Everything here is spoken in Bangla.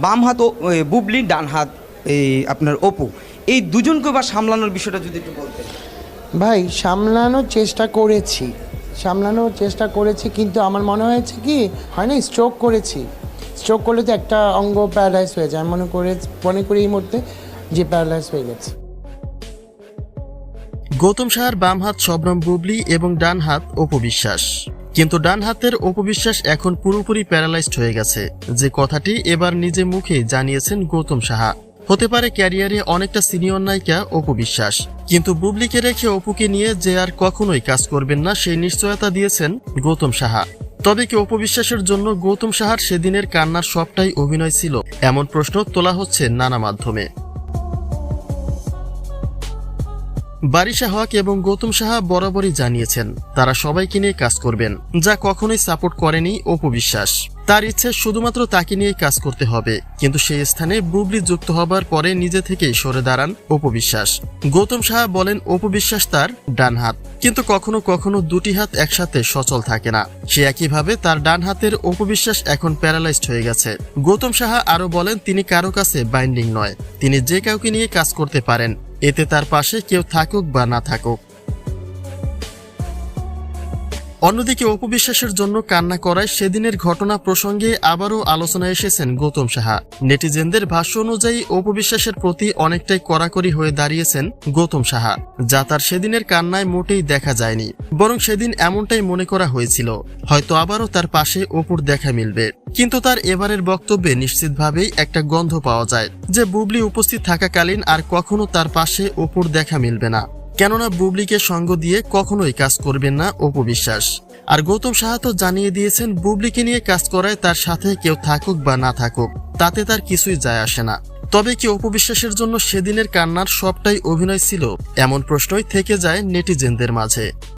বাম হাত ও- বুবলি ডান হাত এই আপনার অপু। এই দুজনকে বা সামলানোর বিষয়টা যদি একটু বলতেন। ভাই সামলানোর চেষ্টা করেছি। সামলানোর চেষ্টা করেছি কিন্তু আমার মনে হয়েছে কি হয় না স্ট্রোক করেছি। স্ট্রোক করলে তো একটা অঙ্গ প্যারালাইজ হয়ে যায়। আমি মনে করে মনে করি এই মুহূর্তে যে প্যারালাইজ হয়ে গেছে। গৌতম সাহার বাম হাত শবনম বুবলি এবং ডান হাত অপবিশ্বাস কিন্তু ডান হাতের অপবিশ্বাস এখন পুরোপুরি প্যারালাইজড হয়ে গেছে। যে কথাটি এবার নিজে মুখে জানিয়েছেন গৌতম সাহা। হতে পারে ক্যারিয়ারে অনেকটা সিনিয়র নায়িকা অপবিশ্বাস। কিন্তু বুবলিকে রেখে অপুকে নিয়ে যে আর কখনোই কাজ করবেন না, সেই নিশ্চয়তা দিয়েছেন গৌতম সাহা। তবে কি অপবিশ্বাসের জন্য গৌতম সাহার সেদিনের কান্নার সবটাই অভিনয় ছিল? এমন প্রশ্ন তোলা হচ্ছে নানা মাধ্যমে। বারিশা হক এবং গৌতম সাহা বরাবরই জানিয়েছেন, তারা সবাইকে নিয়ে কাজ করবেন, যা কখনোই সাপোর্ট করেনি অপু বিশ্বাস। তার ইচ্ছে শুধুমাত্র তাকে নিয়ে কাজ করতে হবে, কিন্তু সেই স্থানে বুবলি যুক্ত হবার পরে নিজে থেকেই সরে দাঁড়ান অপু বিশ্বাস। গৌতম সাহা বলেন, অপু বিশ্বাস তার ডান হাত। কিন্তু কখনো কখনো দুটি হাত একসাথে সচল থাকে না। সে একইভাবে তার ডান হাতের অপবিশ্বাস এখন প্যারালাইজড হয়ে গেছে। গৌতম সাহা আরও বলেন, তিনি কারও কাছে বাইন্ডিং নয়। তিনি যে কাউকে নিয়ে কাজ করতে পারেন এতে তার পাশে কেউ থাকুক বা না থাকুক। অন্যদিকে অপবিশ্বাসের জন্য কান্না করায় সেদিনের ঘটনা প্রসঙ্গে আবারও আলোচনায় এসেছেন গৌতম সাহা। নেটিজেনদের ভাষ্য অনুযায়ী অপবিশ্বাসের প্রতি অনেকটাই কড়াকড়ি হয়ে দাঁড়িয়েছেন গৌতম সাহা, যা তার সেদিনের কান্নায় মোটেই দেখা যায়নি, বরং সেদিন এমনটাই মনে করা হয়েছিল, হয়তো আবারও তার পাশে অপুর দেখা মিলবে। কিন্তু তার এবারের বক্তব্যে নিশ্চিতভাবেই একটা গন্ধ পাওয়া যায়, যে বুবলি উপস্থিত থাকাকালীন আর কখনো তার পাশে অপুর দেখা মিলবে না। কেননা বুবলিকে সঙ্গ দিয়ে কখনোই কাজ করবেন না, অপু বিশ্বাস। আর গৌতম সাহা তো জানিয়ে দিয়েছেন, বুবলিকে নিয়ে কাজ করায় তার সাথে কেউ থাকুক বা না থাকুক, তাতে তার কিছুই যায় আসে না। তবে কি অপু বিশ্বাসের জন্য সেদিনের কান্নার সবটাই অভিনয় ছিল? এমন প্রশ্নই থেকে যায় নেটিজেনদের মাঝে।